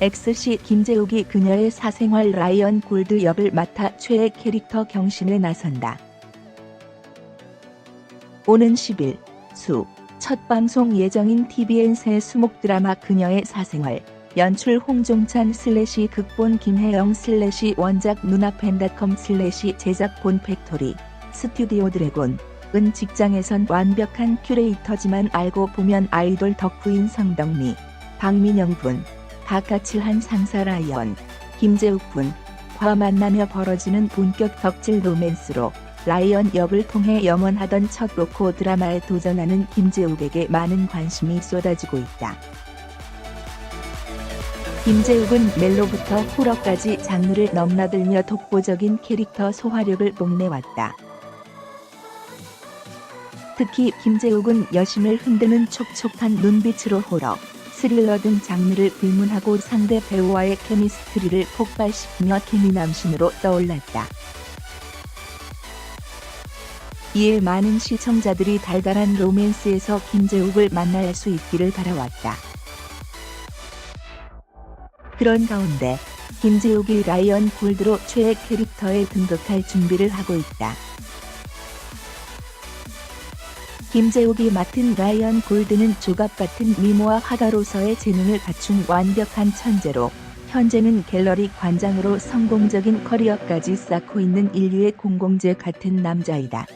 XC 김재욱이 그녀의 사생활 라이언 골드 역을 맡아 최애 캐릭터 경신에 나선다. 오는 10일 수 첫 방송 예정인 TVN 새 수목 드라마 그녀의 사생활 연출 홍종찬 슬래시 극본 김혜영 슬래시 원작 누나팬닷컴 슬래시 제작 본 팩토리 스튜디오 드래곤 은 직장에선 완벽한 큐레이터지만 알고 보면 아이돌 덕후인 성덕미 박민영 분 바카칠한 상사 라이언 김재욱 분과 만나며 벌어지는 본격 덕질 로맨스로 라이언 역을 통해 염원하던 첫 로코 드라마에 도전하는 김재욱에게 많은 관심이 쏟아지고 있다. 김재욱은 멜로부터 호러까지 장르를 넘나들며 독보적인 캐릭터 소화력을 뽐내왔다. 특히 김재욱은 여심을 흔드는 촉촉한 눈빛으로 호러, 스릴러 등 장르를 불문하고 상대 배우와의 케미스트리를 폭발시키며 케미남신으로 떠올랐다. 이에 많은 시청자들이 달달한 로맨스에서 김재욱을 만날 수 있기를 바라왔다. 그런 가운데 김재욱이 라이언 골드로 최애 캐릭터에 등극할 준비를 하고 있다. 김재욱이 맡은 라이언 골드는 조각 같은 미모와 화가로서의 재능을 갖춘 완벽한 천재로 현재는 갤러리 관장으로 성공적인 커리어까지 쌓고 있는 인류의 공공재 같은 남자이다.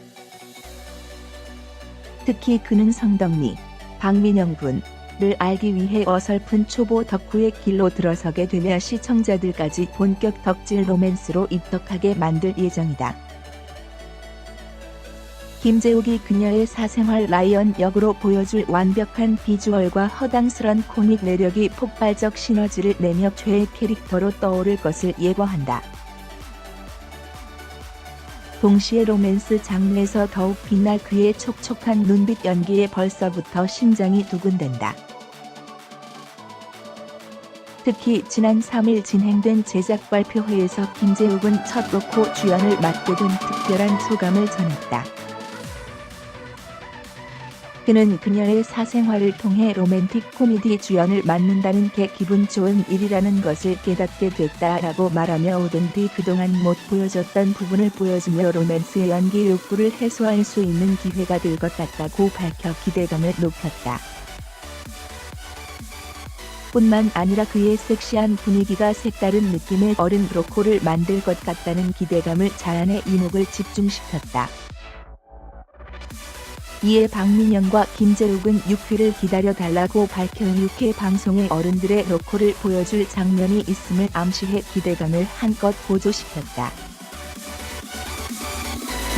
특히 그는 성덕미, 박민영 군을 알기 위해 어설픈 초보 덕후의 길로 들어서게 되며 시청자들까지 본격 덕질 로맨스로 입덕하게 만들 예정이다. 김재욱이 그녀의 사생활 라이언 역으로 보여줄 완벽한 비주얼과 허당스런 코믹 매력이 폭발적 시너지를 내며 최애 캐릭터로 떠오를 것을 예고한다. 동시에 로맨스 장르에서 더욱 빛날 그의 촉촉한 눈빛 연기에 벌써부터 심장이 두근댄다. 특히 지난 3일 진행된 제작 발표회에서 김재욱은 첫 로코 주연을 맡게 된 특별한 소감을 전했다. 그는 그녀의 사생활을 통해 로맨틱 코미디 주연을 맡는다는 게 기분 좋은 일이라는 것을 깨닫게 됐다라고 말하며 오던 뒤 그동안 못 보여줬던 부분을 보여주며 로맨스의 연기 욕구를 해소할 수 있는 기회가 될 것 같다고 밝혀 기대감을 높였다. 뿐만 아니라 그의 섹시한 분위기가 색다른 느낌의 어른 로코를 만들 것 같다는 기대감을 자연의 이목을 집중시켰다. 이에 박민영과 김재욱은 6회를 기다려달라고 밝혀 6회 방송에 어른들의 로코를 보여줄 장면이 있음을 암시해 기대감을 한껏 고조시켰다.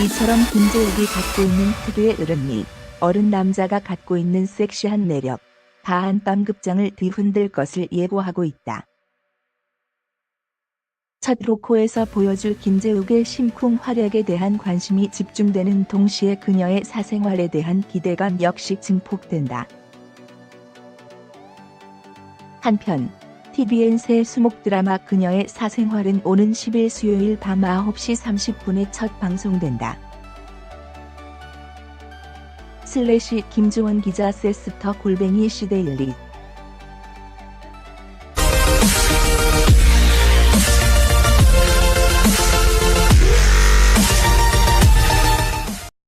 이처럼 김재욱이 갖고 있는 특유의 으름미, 어른 남자가 갖고 있는 섹시한 매력, 다한밤 극장을 뒤흔들 것을 예고하고 있다. 첫 로코에서 보여줄 김재욱의 심쿵 활약에 대한 관심이 집중되는 동시에 그녀의 사생활에 대한 기대감 역시 증폭된다. 한편 TVN 새 수목 드라마 그녀의 사생활은 오는 10일 수요일 밤 9시 30분에 첫 방송된다. 슬래시 김주원 기자 세스터 골뱅이 시데일리